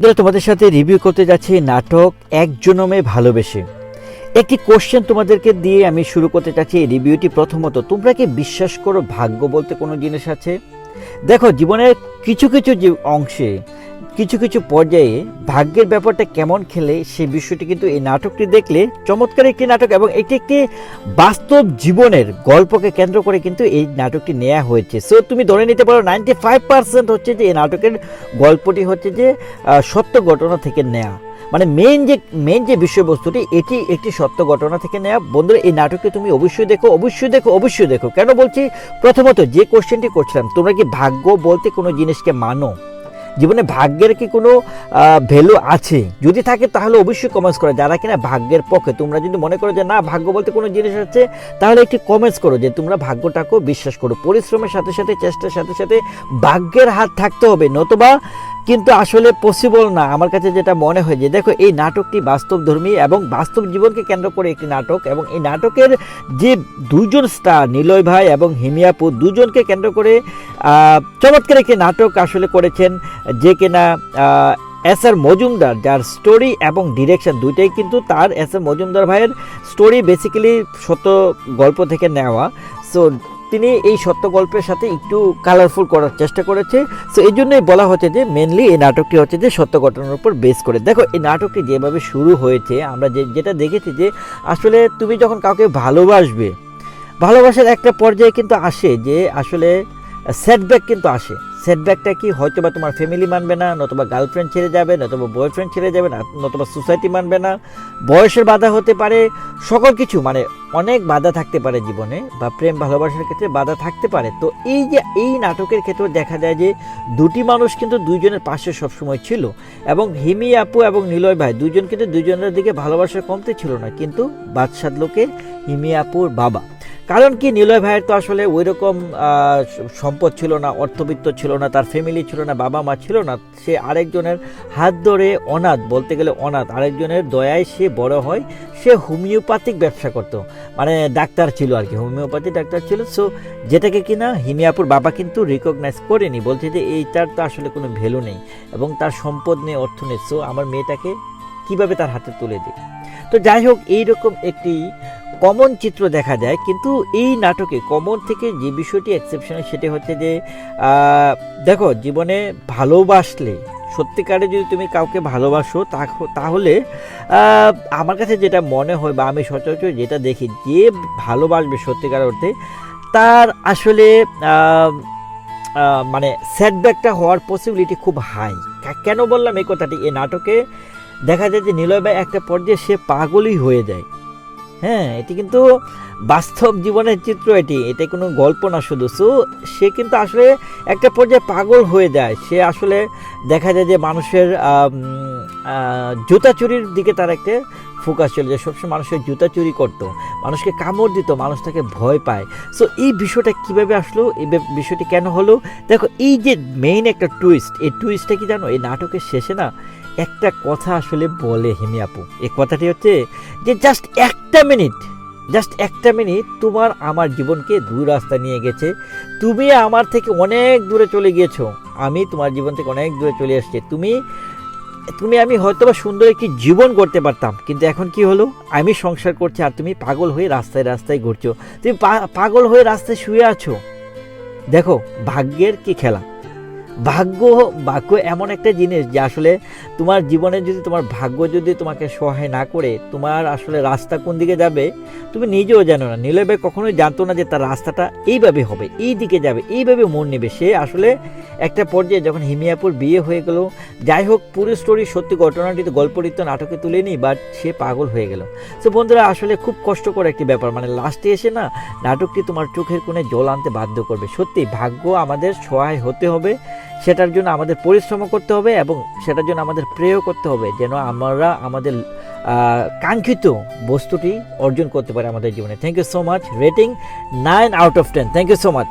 বন্ধুরা, তোমাদের সাথে রিভিউ করতে যাচ্ছি নাটক এক জনমে ভালোবেসে। একটি কোশ্চেন তোমাদেরকে দিয়ে আমি শুরু করতে চাচ্ছি এই রিভিউটি প্রথমত তোমরা কি বিশ্বাস করো ভাগ্য বলতে কোনো জিনিস আছে? দেখো জীবনের কিছু কিছু অংশে কিছু কিছু পর্যায়ে ভাগ্যের ব্যাপারটা কেমন খেলে সেই বিষয়টি কিন্তু এই নাটকটি দেখলে চমৎকার একটি নাটক এবং এটি একটি বাস্তব জীবনের গল্পকে কেন্দ্র করে কিন্তু এই নাটকটি নেওয়া হয়েছে। সো তুমি ধরে নিতে পারো নাইনটি ফাইভ পার্সেন্ট হচ্ছে যে এই নাটকের গল্পটি হচ্ছে যে সত্য ঘটনা থেকে নেওয়া মানে মেন যে মেন যে বিষয়বস্তুটি, এটি একটি সত্য ঘটনা থেকে নেওয়া বন্ধুরা, এই নাটকটি তুমি অবশ্যই দেখো অবশ্যই দেখো অবশ্যই দেখো। কেন বলছি? প্রথমত যে কোশ্চেনটি করছিলাম, তোমরা কি ভাগ্য বলতে কোনো জিনিসকে মানো? জীবনে ভাগ্যের কি কোনো ভ্যালু আছে? যদি থাকে তাহলে অবশ্যই কমেন্টস করো। যারা কিনা ভাগ্যের পক্ষে, তোমরা যদি মনে করো যে না, ভাগ্য বলতে কোনো জিনিস আছে, তাহলে একটি কমেন্টস করো যে তোমরা ভাগ্যটাকেও বিশ্বাস করো। পরিশ্রমের সাথে সাথে, চেষ্টার সাথে সাথে ভাগ্যের হাত থাকতে হবে। নতুবা কিন্তু আসলে পসিবল না। আমার কাছে যেটা মনে হয় যে, দেখো, এই নাটকটি বাস্তবধর্মী এবং বাস্তব জীবনকে কেন্দ্র করে একটি নাটক এবং এই নাটকের যে দুজন স্টার নিলয় ভাই এবং হিমিয়াপু দুজনকে কেন্দ্র করে চমৎকার একটি নাটক আসলে করেছেন যে কিনা এস আর মজুমদার, যার স্টোরি এবং ডিরেকশন দুইটাই কিন্তু তার এস আর মজুমদার ভাইয়ের স্টোরি বেসিক্যালি সত্য গল্প থেকে নেওয়া। সো তিনি এই সত্য গল্পের সাথে একটু কালারফুল করার চেষ্টা করেছে। সো এই জন্যই বলা হচ্ছে যে মেনলি এই নাটকটি হচ্ছে যে, সত্য ঘটনার উপর বেস করে। দেখো, এই নাটকটি যেভাবে শুরু হয়েছে, আমরা যে, যেটা দেখেছি যে, আসলে তুমি যখন কাউকে ভালোবাসবে, ভালোবাসার একটা পর্যায়ে কিন্তু আসে যে, আসলে সেটব্যাক কিন্তু আসে। সেটব্যাকটা কি? হয়তো বা তোমার ফ্যামিলি মানবে না, নতুবা গার্লফ্রেন্ড ছেড়ে যাবে, নতুবা বয়ফ্রেন্ড ছেড়ে যাবে, না, নতুবা সোসাইটি মানবে না। বয়সের বাধা হতে পারে, সকল কিছু মানে অনেক বাধা থাকতে পারে জীবনে, বা প্রেম, ভালোবাসার ক্ষেত্রে বাধা থাকতে পারে। তো এই যে, এই নাটকের ক্ষেত্রে দেখা যায় যে, দুটি মানুষ কিন্তু দুইজনের পাশে সবসময় ছিল, এবং হিমি আপু এবং নিলয় ভাই দুজন কিন্তু দুজনের দিকে ভালোবাসার কমতে ছিল না, কিন্তু বাদশাদ লোকে হিমি আপুর বাবা। কারণ কি, নিলয় ভাইয়ের তো আসলে ওই রকম সম্পদ ছিল না, অর্থবিত্ত ছিল না, তার ফ্যামিলি ছিল না, বাবা মা ছিল না, সে আরেকজনের হাত ধরে অনাথ, বলতে গেলে অনাথ, আরেকজনের দয়ায় সে বড় হয়, সে হোমিওপ্যাথিক ব্যবসা করতো মানে ডাক্তার ছিল আর কি হোমিওপ্যাথি ডাক্তার ছিল সো যেটাকে কিনা হিমিয়াপুর বাবা কিন্তু রিকগনাইজ করেনি, বলছে যে এইটার তো আসলে কোনো ভ্যালু নেই, এবং তার সম্পদ নেই অর্থ নেই সো আমার মেয়েটাকে কীভাবে তার হাতে তুলে দিই? তো যাই হোক, এইরকম একটি কমন চিত্র দেখা যায়, কিন্তু এই নাটকে কমন থেকে যে বিষয়টি এক্সেপশনাল সেটি হচ্ছে যে দেখো, জীবনে ভালোবাসলে, সত্যিকারে যদি তুমি কাউকে ভালোবাসো, তাহ- তাহলে আমার কাছে যেটা মনে হয় বা আমি সচরাচর যেটা দেখি, যে ভালোবাসবে সত্যিকার অর্থে, তার আসলে মানে সেটব্যাকটা হওয়ার পসিবিলিটি খুব হাই কেন বললাম এই কথাটি? এই নাটকে দেখা যায় যে নিলয় একটা পর্যায়ে সে পাগলই হয়ে যায়। হ্যাঁ এটি কিন্তু বাস্তব জীবনের চিত্র এটি। এটা কোনো গল্প না শুধু। সো, সে কিন্তু আসলে একটা পর্যায়ে পাগল হয়ে যায়। সে আসলে দেখা যায় যে মানুষের জুতা চুরির দিকে তার একটা ফোকাস চলে যায়। সবসময় মানুষের জুতা চুরি করতো। মানুষকে কামড় দিত, মানুষ তাকে ভয় পায়। সো, এই বিষয়টা কীভাবে আসলো? এই বিষয়টি কেন হলো? দেখো, এই যে মেইন একটা টুইস্ট এই টুইস্টটা কি জানো? এই নাটকের শেষে না একটা কথা আসলে বলে হিমি আপু। এই কথাটি হচ্ছে যে জাস্ট একটা মিনিট জাস্ট একটা মিনিট তোমার আমার জীবনকে দূর রাস্তা নিয়ে গেছে। তুমি আমার থেকে অনেক দূরে চলে গিয়েছো। আমি তোমার জীবন থেকে অনেক দূরে চলে এসেছি। তুমি তুমি আমি হয়তো বা সুন্দর একটি জীবন করতে পারতাম, কিন্তু এখন কি হলো? আমি সংসার করছি আর তুমি পাগল হয়ে রাস্তায় রাস্তায় ঘুরছো। তুমি পাগল হয়ে রাস্তায় শুয়ে আছো। দেখো, ভাগ্যের কি খেলা? ভাগ্য ভাগ্য এমন একটা জিনিস যে আসলে তোমার জীবনে যদি তোমার ভাগ্য যদি তোমাকে সহায় না করে, তোমার আসলে রাস্তা কোন দিকে যাবে? তুমি নিজেও জানো না। নীলবে কখনোই জানতো না যে তার রাস্তাটা এইভাবে হবে, এই দিকে যাবে, এইভাবে মন নেবে। সে আসলে একটা পর্যায়ে যখন হিমিয়াপুর বিয়ে হয়ে গেল, যাই হোক, পুরো স্টোরি সত্যি ঘটনাটি তো গল্পটিত নাটকে তুলে নি বাট সে পাগল হয়ে গেল। তো বন্ধুরা, আসলে খুব কষ্টকর একটি ব্যাপার। মানে লাস্টে এসে না নাটকটি তোমার চোখের কোণে জল আনতে বাধ্য করবে। সত্যি ভাগ্য আমাদের সহায় হতে হবে। সেটার জন্য আমাদের পরিশ্রম করতে হবে এবং সেটার জন্য আমাদের প্রেয় করতে হবে যেন আমরা আমাদের কাঙ্ক্ষিত বস্তুটি অর্জন করতে পারি আমাদের জীবনে। Thank you so much rating nine out of ten thank you so much